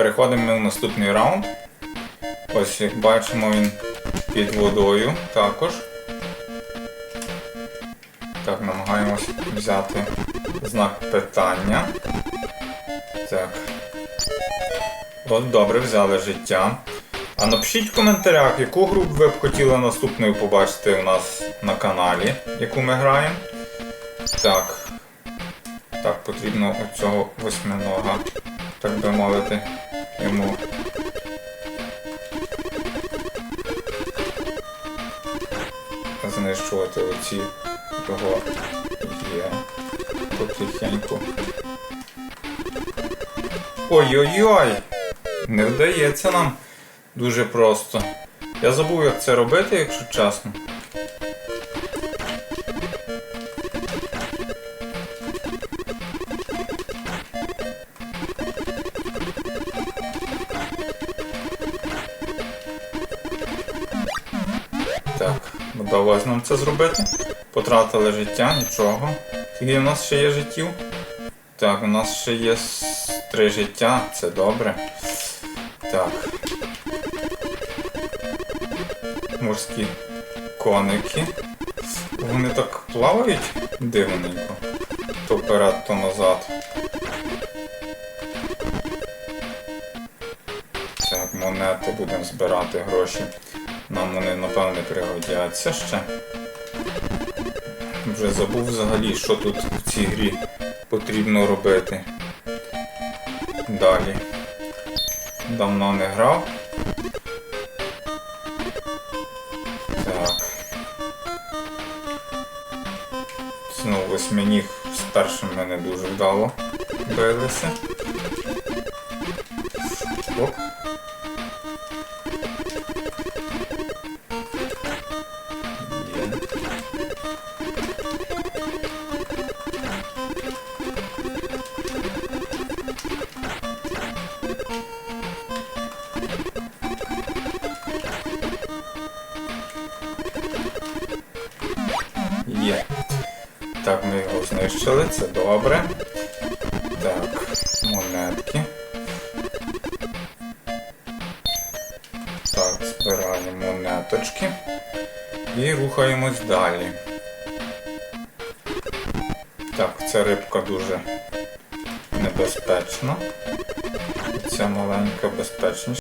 переходимо в наступний раунд. Ось як бачимо, він під водою також. Так, намагаємось взяти знак питання. Так. От добре, взяли життя. А напишіть в коментарях, яку гру ви б хотіли наступною побачити у нас на каналі, яку ми граємо. Так. Так, потрібно оцього восьминога, так би мовити, йому. Знищувати оці його є потихеньку. Ой-ой-ой! Не вдається нам дуже просто. Я забув, як це робити, якщо чесно. Так, вдалося нам це зробити. Потратили життя, нічого. Скільки в нас ще є життів? Так, у нас ще є три життя, це добре. Так. Морські коники. Вони так плавають дивненько. То вперед, то назад. Так, монети будемо збирати гроші. Нам вони, напевне, пригодяться ще. Вже забув взагалі, що тут в цій грі потрібно робити. Далі. Давно не грав. Так. Знову восьминіг з першим мене дуже вдало билися. Є. Так, ми його знищили, це добре. Так, монетки. Так, збираємо монеточки. І рухаємось далі. Так, ця рибка дуже небезпечна. Ця маленька безпечніша.